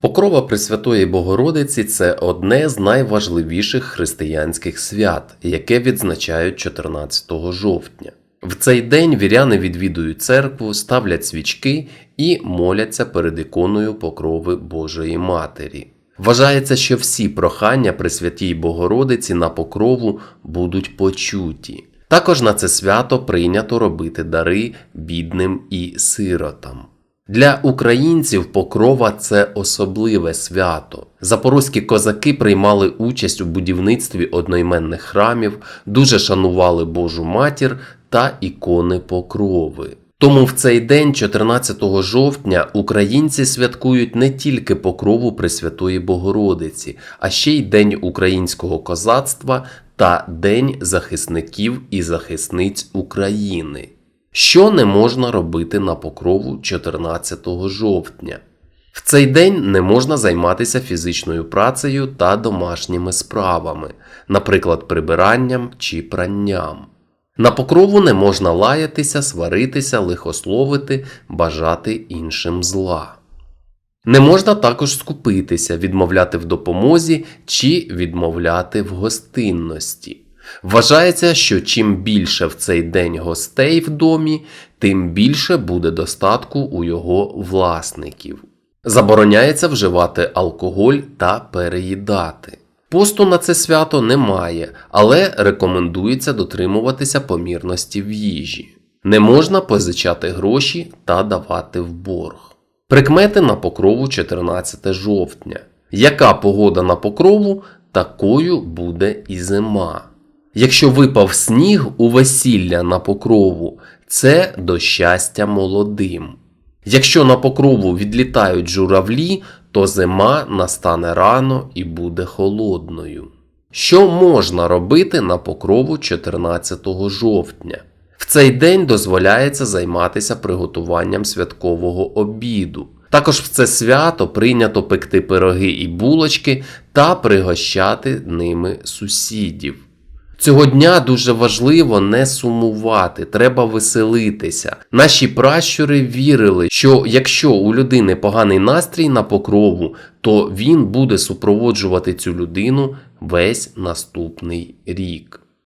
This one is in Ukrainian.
Покрова Пресвятої Богородиці це одне з найважливіших християнських свят, яке відзначають 14 жовтня. В цей день віряни відвідують церкву, ставлять свічки і моляться перед іконою покрови Божої Матері. Вважається, що всі прохання Пресвятій Богородиці на покрову будуть почуті. Також на це свято прийнято робити дари бідним і сиротам. Для українців покрова це особливе свято. Запорозькі козаки приймали участь у будівництві одноіменних храмів, дуже шанували Божу матір та ікони покрови. Тому в цей день, 14 жовтня, українці святкують не тільки покрову Пресвятої Богородиці, а ще й День українського козацтва та День захисників і захисниць України. Що не можна робити на покрову 14 жовтня? В цей день не можна займатися фізичною працею та домашніми справами, наприклад, прибиранням чи пранням. На покрову не можна лаятися, сваритися, лихословити, бажати іншим зла. Не можна також скупитися, відмовляти в допомозі чи відмовляти в гостинності. Вважається, що чим більше в цей день гостей в домі, тим більше буде достатку у його власників. Забороняється вживати алкоголь та переїдати. Посту на це свято немає, але рекомендується дотримуватися помірності в їжі. Не можна позичати гроші та давати в борг. Прикмети на покрову 14 жовтня. Яка погода на покрову, такою буде і зима. Якщо випав сніг у весілля на покрову, це до щастя молодим. Якщо на покрову відлітають журавлі, то зима настане рано і буде холодною. Що можна робити на покрову 14 жовтня? В цей день дозволяється займатися приготуванням святкового обіду. Також в це свято прийнято пекти пироги і булочки та пригощати ними сусідів. Цього дня дуже важливо не сумувати, треба веселитися. Наші пращури вірили, що якщо у людини поганий настрій на покрову, то він буде супроводжувати цю людину весь наступний рік.